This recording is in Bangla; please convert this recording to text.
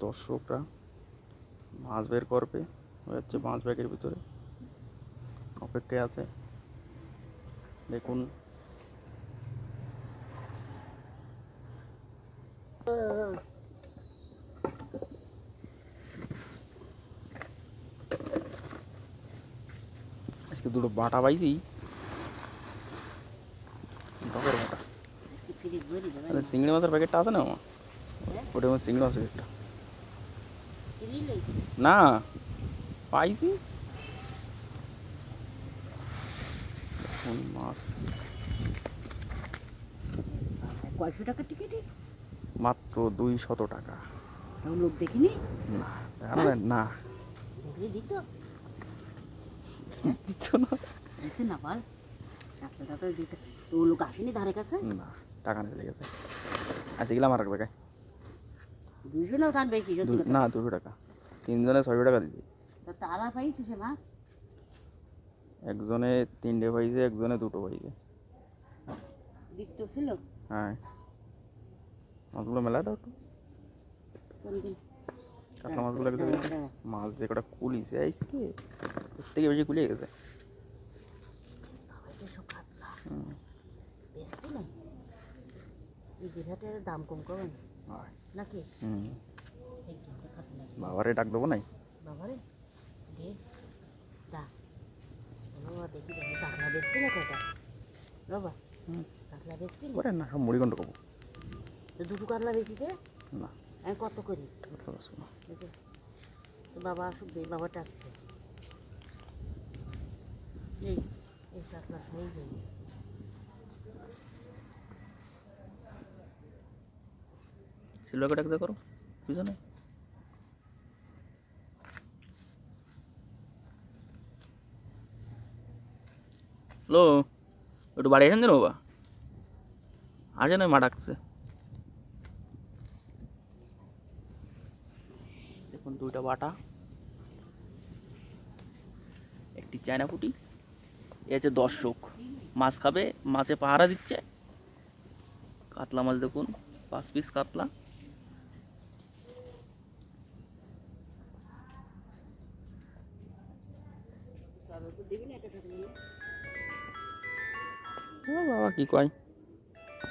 দর্শকরা মাছ বের করবে। ওই হচ্ছে মাছ ব্যাগের ভিতরে। অপেক্ষায় আছে। দেখুন। আজকে দুটো বাটা পাইছি। ডকের বাটা। চিংড়ি মাছের প্যাকেটটা আছে না আমার হ্যাঁ? ওটা আমার চিংড়ি মাছের প্যাকেটটা। না পাইছি। কোন মাছ। কয়শো টাকার টিকিটই মাত্র দুই শত টাকা লোক দেখিনি? না না। দেখলে দিত? না। দিতে না পাল। সাতশো টাকা দিতে। লোক আসেনি ধারে কাছে? না টাকা নিয়ে গেছে আচ্ছা গেলাম আর রাখবে তার বেশি না দুশো টাকা। তিনজনে ছয়শো টাকা তা তারা পাইছে সে মাছ? একজনে তিনটে পাইছে একজনে দুটো পাইছে। ছিল? হ্যাঁ। মাছগুলো মেলায় দাও একটু। কাতলা মাছগুলো মাছ যে কটা কুলিছে আইসকে এর থেকে বেশি কুলিয়ে গেছে। এই দাম কম করবেন হয়। নাকি? বাবারে ডাক দেবো নাই? বাবারে? দে। দা। বাবা দেখি দেখি বেশি না কয়টা বাবা না মুড়ি গন্ড তো দুটো না। আমি কত করি। বাবা আসুক দে বাবা ডাকছে। এই এই হয়ে যাবে। সিলভারকে ডাক দে করো পিছনে। হ্যালো, একটু বাড়ি আসেন বাবা? আসে না মা ডাকছে। দেখুন দুইটা বাটা, একটি চায়না পুটি এ আছে দর্শক। মাছ খাবে, মাছে পাহারা দিচ্ছে। কাতলা মাছ দেখুন, পাঁচ পিস কাতলা তবে তো দিবি না একটা টাকা নিয়ে ও বাবা কি কয়?